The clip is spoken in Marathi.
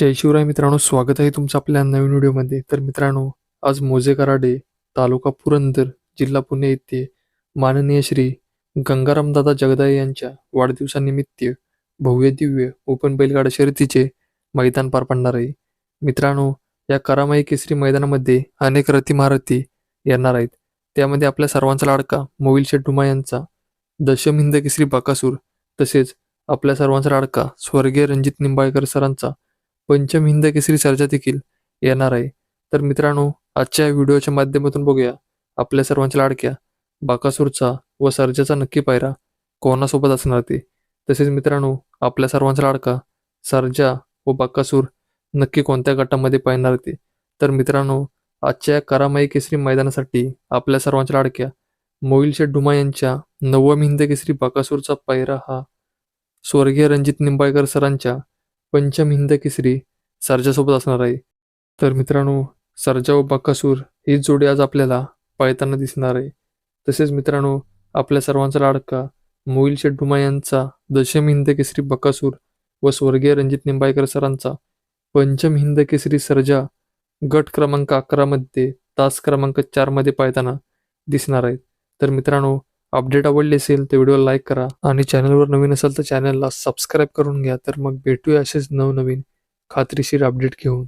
जय शिवराय मित्रांनो स्वागत आहे तुमचं आपल्या नवीन व्हिडिओमध्ये. तर मित्रांनो आज मोजे कराडे तालुका पुरंदर जिल्हा पुणे येथे माननीय श्री गंगारामदादा जगदाळे यांच्या वाढदिवसानिमित्त भव्य दिव्य ओपन बैलगाडा शर्यतीचे मैदान पार पडणार आहे. मित्रांनो या करामाई केसरी मैदानामध्ये अनेक रथी महारथी येणार आहेत. त्यामध्ये आपल्या सर्वांचा लाडका मोविल शेठ यांचा दशम हिंद केसरी बकासूर तसेच आपल्या सर्वांचा लाडका स्वर्गीय रणजित निंबाळकर सरांचा पंचम हिंद केसरी सर्जा देखील येणार आहे. तर मित्रांनो आजच्या व्हिडिओच्या माध्यमातून बघूया. आपल्या सर्वांच्या लाडक्या बाकासूरचा व सर्जाचा नक्की पायरा कोणासोबत असणार ते? तसेच मित्रांनो आपल्या सर्वांचा लाडका सर्जा व बाकासूर नक्की कोणत्या गटामध्ये पाहणार ते? तर मित्रांनो आजच्या या करामाई केसरी मैदानासाठी आपल्या सर्वांच्या लाडक्या मोईल शेठ डुमा यांच्या नवम हिंद केसरी बाकासूरचा पायरा हा स्वर्गीय रणजित निंबाळकर सरांच्या पंचम हिंद केसरी सर्जासोबत असणार आहे. तर मित्रांनो सर्जा व बक्कासूर ही जोडी आज आपल्याला पळताना दिसणार आहे. तसेच मित्रांनो आपल्या सर्वांचा लाडका मोईल शेड्डुमा यांचा दशम हिंद केसरी बक्कासूर व स्वर्गीय रणजित निंबाळकर सरांचा पंचम हिंद केसरी सर्जा गट क्रमांक अकरामध्ये तास क्रमांक चारमध्ये पाळताना दिसणार आहेत तर मित्रांनो अपडेट आवडली असेल तर व्हिडिओ लाईक करा. आणि चॅनलवर नवीन असेल तर चॅनलला सबस्क्राईब करून घ्या. तर मग भेटूया असेच नवनवीन खात्रीशीर अपडेट घेऊन.